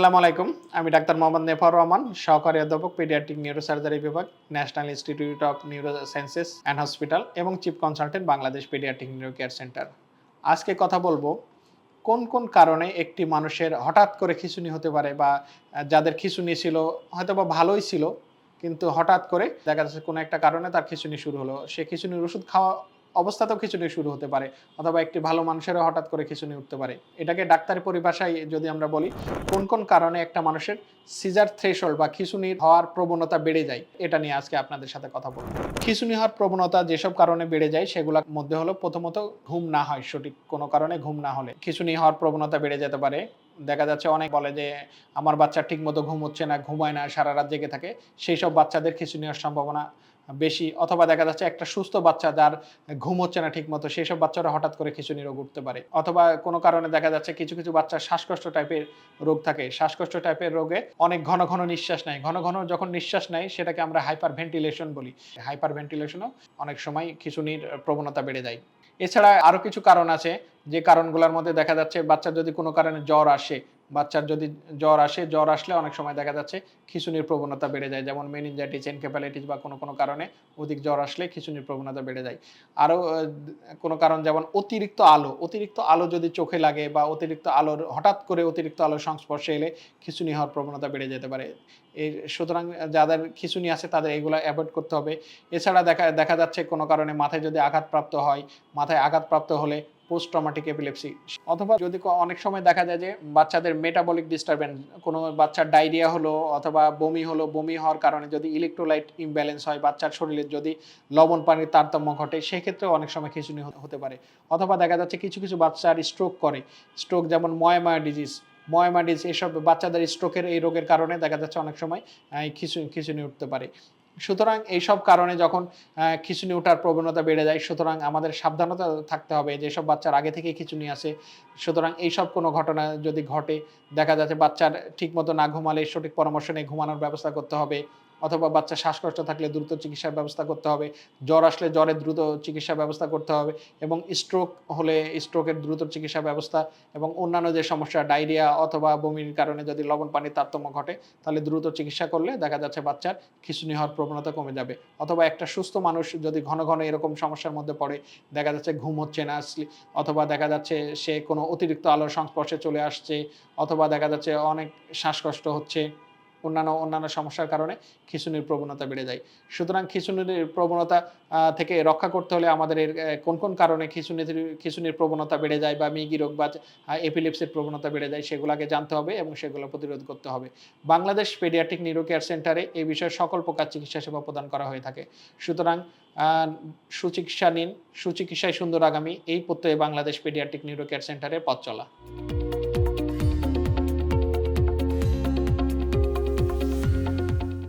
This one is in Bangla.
আসসালামু আলাইকুম। আমি ডাক্তার মোহাম্মদ নেফার রহমান, সহকারী অধ্যাপক, পেডিয়াট্রিক নিউরোসার্জারি বিভাগ, National Institute of Neuro Sciences and Hospital এবং chief consultant Bangladesh pediatric neuro care centre. আজকে কথা বলব, কোন কোন কারণে একটি মানুষের হঠাৎ করে খিঁচুনি হতে পারে বা যাদের খিঁচুনি ছিল হয়তো বা ভালোই ছিল, কিন্তু হঠাৎ করে দেখা যাচ্ছে কোনো একটা কারণে তার খিঁচুনি শুরু হলো। সে খিঁচুনির ওষুধ খাওয়া অবস্থাতেও খিঁচুনি শুরু হতে পারে, অথবা একটি ভালো মানুষেরও হঠাৎ করে খিঁচুনি উঠতে পারে। এটাকে ডাক্তারি পরিভাষায় যদি আমরা বলি, কোন কোন কারণে একটা মানুষের সিজার থ্রেশল বা খিঁচুনি হওয়ার প্রবণতা বেড়ে যায়, এটা নিয়ে আজকে আপনাদের সাথে কথা বলব। খিঁচুনি হওয়ার প্রবণতা যেসব কারণে বেড়ে যায়, সেগুলোর মধ্যে হলো প্রথমত ঘুম না হয়, সঠিক কোনো কারণে ঘুম না হলে। খিঁচুনি হওয়ার প্রবণতা বেড়ে যেতে পারে। দেখা যাচ্ছে অনেক বলে যে, আমার বাচ্চা ঠিক মতো ঘুম হচ্ছে না, ঘুমায় না, সারা রাত জেগে থাকে। সেই সব বাচ্চাদের খিঁচুনি হওয়ার সম্ভাবনা বেশি, অথবা দেখা যাচ্ছে একটা সুস্থ বাচ্চা যার ঘুম হচ্ছে না ঠিকমতো সেই সব বাচ্চারা হঠাৎ করে খিঁচুনি রোগ উঠতে পারে। অথবা কোনো কারণে দেখা যাচ্ছে কিছু কিছু বাচ্চার শ্বাসকষ্ট টাইপের রোগ থাকে। শ্বাসকষ্ট টাইপের রোগে অনেক ঘন ঘন নিঃশ্বাস নেয়। ঘন ঘন যখন নিঃশ্বাস নেয়, সেটাকে আমরা হাইপার ভেন্টিলেশন বলি। হাইপার ভেন্টিলেশনও অনেক সময় খিঁচুনির প্রবণতা বেড়ে যায়। এছাড়া আরও কিছু কারণ আছে, যে কারণগুলোর মধ্যে দেখা যাচ্ছে বাচ্চার যদি কোনো কারণে জ্বর আসে, বাচ্চার যদি জ্বর আসে, জ্বর আসলে অনেক সময় দেখা যাচ্ছে খিঁচুনির প্রবণতা বেড়ে যায়, যেমন মেনিনজাইটিস এনকেফালাইটিস বা কোনো কোনো কারণে অধিক জ্বর আসলে খিঁচুনির প্রবণতা বেড়ে যায়। আরও কোনো কারণ যেমন অতিরিক্ত আলো অতিরিক্ত আলো যদি চোখে লাগে বা অতিরিক্ত আলোর, হঠাৎ করে অতিরিক্ত আলোর সংস্পর্শে এলে খিঁচুনি হওয়ার প্রবণতা বেড়ে যেতে পারে। এই সুতরাং যাদের খিঁচুনি আছে তাদের এগুলো অ্যাভয়েড করতে হবে। এছাড়া দেখা দেখা যাচ্ছে কোনো কারণে মাথায় যদি আঘাতপ্রাপ্ত হয় মাথায় আঘাতপ্রাপ্ত হলে পোস্ট ট্রমাটিক এপিলেপসি। অথবা যদি অনেক সময় দেখা যায় যে বাচ্চাদের মেটাবলিক ডিস্টারবেন্স কোনো বাচ্চার ডায়রিয়া হলো অথবা বমি হলো, বমি হওয়ার কারণে যদি ইলেকট্রোলাইট ইমব্যালেন্স হয় বাচ্চার শরীরে, যদি লবণ পানির তারতম্য ঘটে সেক্ষেত্রে অনেক সময় খিঁচুনি হতে পারে। অথবা দেখা যাচ্ছে কিছু কিছু বাচ্চার স্ট্রোক করে। স্ট্রোক যেমন ময়মা ডিজিজ ময়মা ডিজিজ এসব বাচ্চাদের স্ট্রোকের এই রোগের কারণে দেখা যাচ্ছে অনেক সময় খিঁচুনি খিঁচুনি উঠতে পারে। সুতরাং এইসব কারণে যখন খিঁচুনি ওঠার প্রবণতা বেড়ে যায়, সুতরাং আমাদের সাবধানতা থাকতে হবে যেসব বাচ্চার আগে থেকে খিঁচুনি আছে। সুতরাং এইসব কোনো ঘটনা যদি ঘটে, দেখা যাচ্ছে বাচ্চার ঠিকমতো না ঘুমালে সঠিক পরামর্শ নিয়ে ঘুমানোর ব্যবস্থা করতে হবে। অথবা বাচ্চা শ্বাসকষ্ট থাকলে দ্রুত চিকিৎসার ব্যবস্থা করতে হবে। জ্বর আসলে জ্বরের দ্রুত চিকিৎসা ব্যবস্থা করতে হবে এবং স্ট্রোক হলে স্ট্রোকের দ্রুত চিকিৎসা ব্যবস্থা এবং অন্যান্য যে সমস্যা ডায়রিয়া অথবা বমির কারণে যদি লবণ পানির তারতম্য ঘটে, তাহলে দ্রুত চিকিৎসা করলে দেখা যাচ্ছে বাচ্চার খিঁচুনি হওয়ার প্রবণতা কমে যাবে। অথবা একটা সুস্থ মানুষ যদি ঘন ঘন এরকম সমস্যার মধ্যে পড়ে, দেখা যাচ্ছে ঘুম হচ্ছে না স্লি- অথবা দেখা যাচ্ছে সে কোনো অতিরিক্ত আলোর সংস্পর্শে চলে আসছে, অথবা দেখা যাচ্ছে অনেক শ্বাসকষ্ট হচ্ছে অন্যান্য অন্যান্য সমস্যার কারণে খিঁচুনির প্রবণতা বেড়ে যায়। সুতরাং খিঁচুনির প্রবণতা থেকে রক্ষা করতে হলে আমাদের কোন কোন কারণে খিঁচুনির খিঁচুনির প্রবণতা বেড়ে যায় বা মিগি রোগ বা এপিলিপসির প্রবণতা বেড়ে যায় সেগুলোকে জানতে হবে এবং সেগুলো প্রতিরোধ করতে হবে। বাংলাদেশ পেডিয়াট্রিক নিউরো কেয়ার সেন্টারে এই বিষয়ে সকল প্রকার চিকিৎসা সেবা প্রদান করা হয়ে থাকে। সুতরাং সুচিকিৎসা নিন, সুচিকিৎসায় সুন্দর আগামী, এই প্রত্যয়ে বাংলাদেশ পেডিয়াট্রিক নিউরো কেয়ার সেন্টারে পথ চলা।